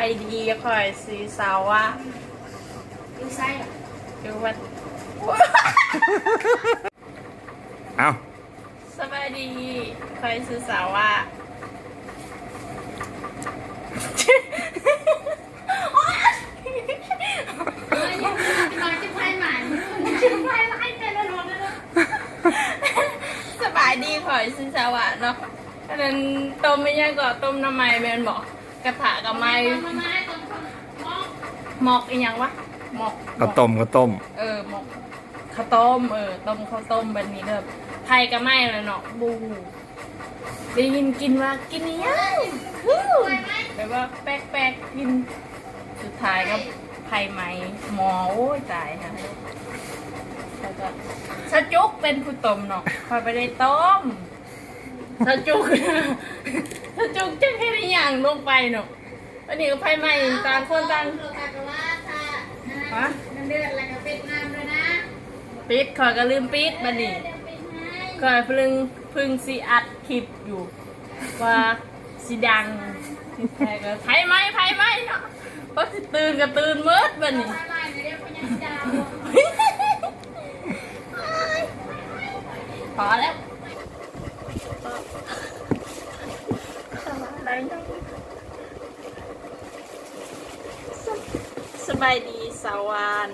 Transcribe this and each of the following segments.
ายดีคอยสีสาวอะดูไส้เหรอดูว่าเอาสบายดีคอยสีสาวอะเออยังนอนจะไพ่หมันจะไพ่ไล่แต่ละรอบแล้วนะสบายดีคอยสีสาวอะเนาะอันนั้นต้มไม่ยากก็ต้มน้ำไม้แมนบอก กระถากับไม้มามาตรงคนมองหมอกอีหยังวะหมอกข้าวต้มข้าวต้ม เออหมกข้าวต้มเออต้มข้าวต้มแบบนี้เด้อไทยก็ไม่เลยเนาะบูได้ยินกินว่ากินอิหยังคือแบบว่าแป๊กๆกิน สุดท้ายก็ไทยไหมหมอโอ้ยตายค่ะแล้วก็สะจุกเป็นผู้ต้มเนาะคอยไปได้ต้ม สะจุกสะจุกจังแค่ได้อย่างลงไปเนาะอันนี้ก็ไฟไหม้ต่างคนต่างเออกากว่าถ้าน้ำเดือดอะไรก็เป็นน้ำเลยนะปิดขอยก็ลืมปิดบัดนี้เดี๋ยวเป็นให้ขอยพิ่งพึ่งสีอัดคลิปอยู่ว่าสีดังใครก็ไผไหมไผไหมเนาะเพราะสิตื่นก็ตื่นมิดบัดนี้ไพ่ไล่เดี๋ยวเป็นยังดาวพอแล้ว บายดีสาวาน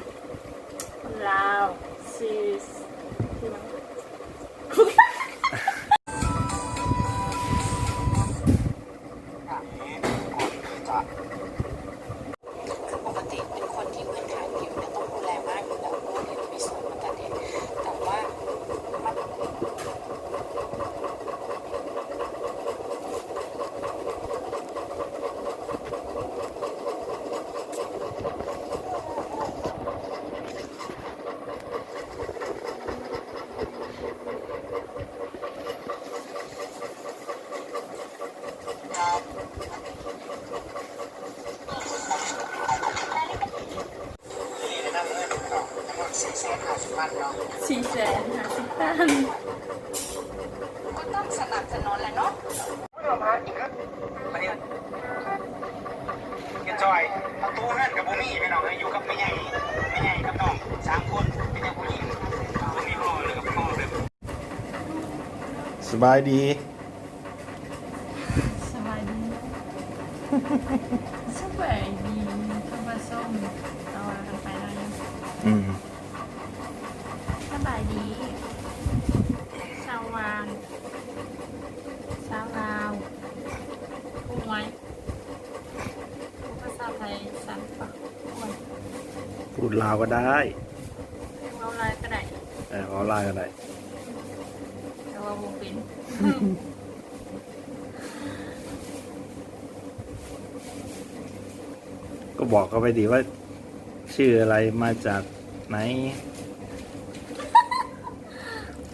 ลาวซีสที่น้อง คือปกติเป็นคนที่พื้นฐานผิวเนี่ยต้องดูแลมากอยู่แล้วเพราะว่าผิวมีส่วนมาตัดเด็กแต่ว่ามัน สี่แสนห้าสิบตันก็ต้องสนับสนุนแหละเนาะมาเนี่ยเกจอยประตูนั่นกับบุมี่พี่น้องอยู่กับแม่ใหญ่แม่ใหญ่กับน้องสามคนเป็นยังผู้หญิงบุมีพ่อเลยกับพ่อเลยสบายดีสบายดีสบายดีข้าวปลาส้มเอาอะไรกันไปแล้วยังอืม สบายดีชาววานชาวลาวพูดไว้พูดภาษาไทยสั่นปะพูด พูดลาวก็ได้เอาอะไรก็ได้เออเอาลาวก็ได้แต่ว่าบุเป็นก็บอกเขาไปดีว่า ชื่ออะไรมาจากไหน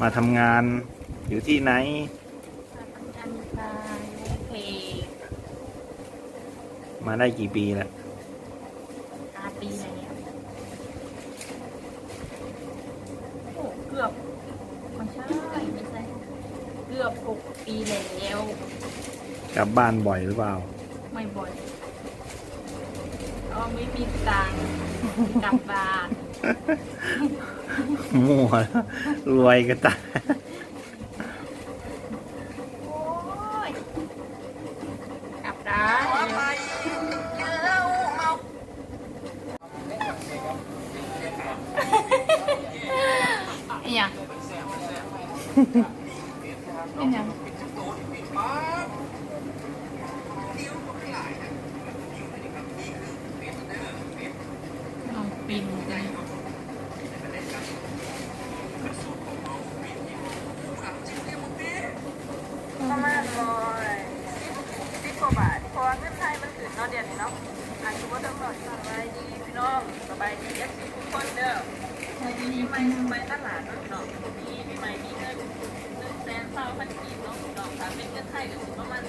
มาทำงานอยู่ที่ไหนอันตายเพลงมาได้กี่ปีแล้ว อาปีแล้วโอ้เกือบไม่ใช่ไม่ใช่ เกือบหกปีแล้วกลับบ้านบ่อยหรือเปล่า ไม่บ่อยก็ไม่มีตังค์กลับบ้านมั่วรวยก็ตายโอ้ยกลับได้อหย่างอหย่างน้องปินกันประมาณร้อยสิบกว่าบาทเพราะว่าเงินไทยมันขึ้นเนาะเดี๋ยวนี้เนาะอายุว่าต้องหลอดสบายดีพี่น้องสบายดีเอฟซีทุกคนเด้อปีใหม่ไปตลาดเนาะเนาะปีใหม่มีเงิน หนึ่งแสนเท่าพันกีบเนาะเนาะถ้าเป็นเงินไทยก็สิประมาณ